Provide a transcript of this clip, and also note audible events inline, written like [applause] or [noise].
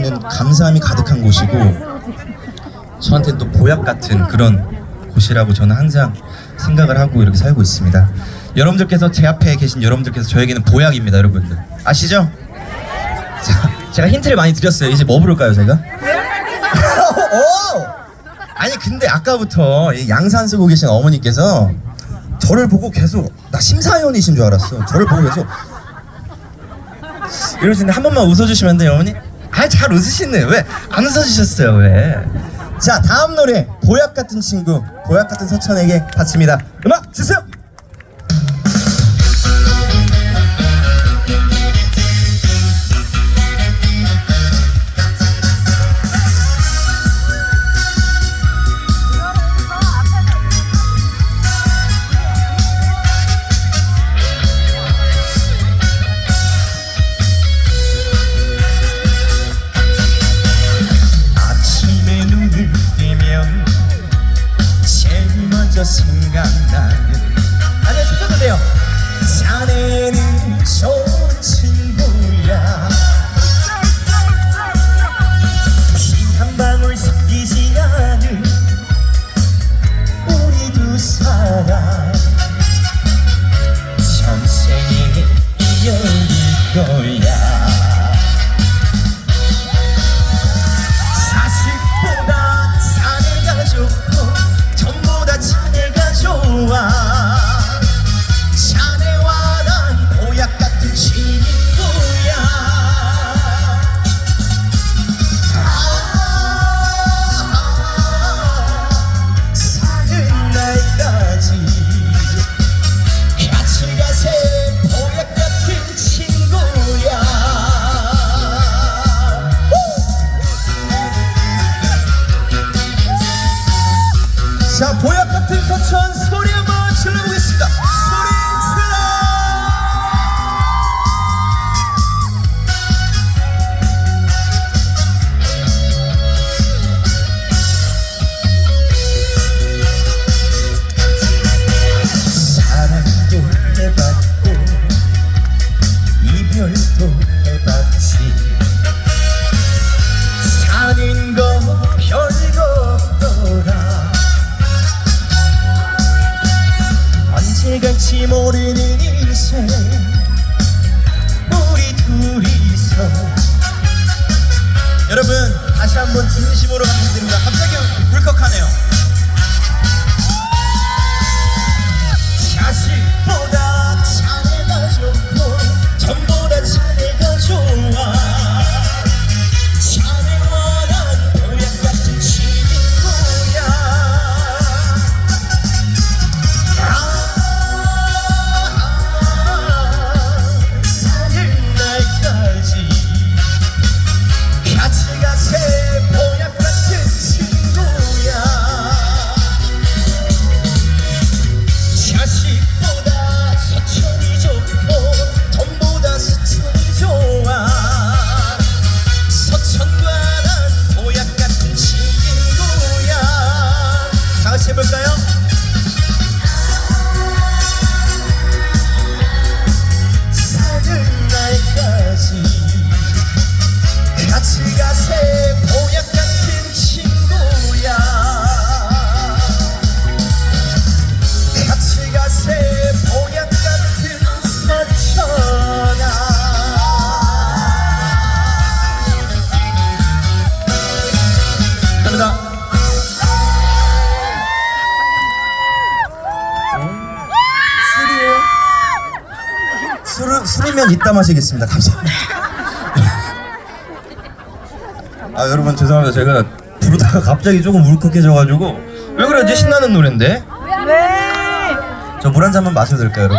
여기는 감사함이 가득한 곳이고 저한테는 또 보약 같은 그런 곳이라고 저는 항상 생각을 하고 이렇게 살고 있습니다. 여러분들께서 제 앞에 계신 여러분들께서 저에게는 보약입니다, 여러분들. 아시죠? 자, 제가 힌트를 많이 드렸어요. 이제 뭐 부를까요, 제가? [laughs] 오! 아니 근데 아까부터 이 양산 쓰고 계신 어머니께서 저를 보고 계속 나 심사위원이신 줄 알았어. 저를 보고 계속 이러시는데 한 번만 웃어주시면 안 돼요, 어머니? 아, 잘 웃으시네. 왜안 웃어주셨어요, 왜? 자, 다음 노래 보약 같은 친구, 보약 같은 서천에게 바칩니다. 음악 주세요. 생각나는 아니요 주셔도 돼요. 자네는 좋은 친구야 자 보약 같은 서천 소리 한번 질러보겠습니다 갈지 모르는 인생 우리 둘이서. 여러분 다시 한번 진심으로 감사드립니다. 갑자기 울컥하네요. 자식보다 다같 술은, 술이면 이따 마시겠습니다. 감사합니다. 아 여러분 죄송합니다. 제가 부르다가 갑자기 조금 울컥해져가지고. 왜 그러지? 신나는 노래인데? 왜? 저 물 한 잔만 마셔도 될까요 여러분?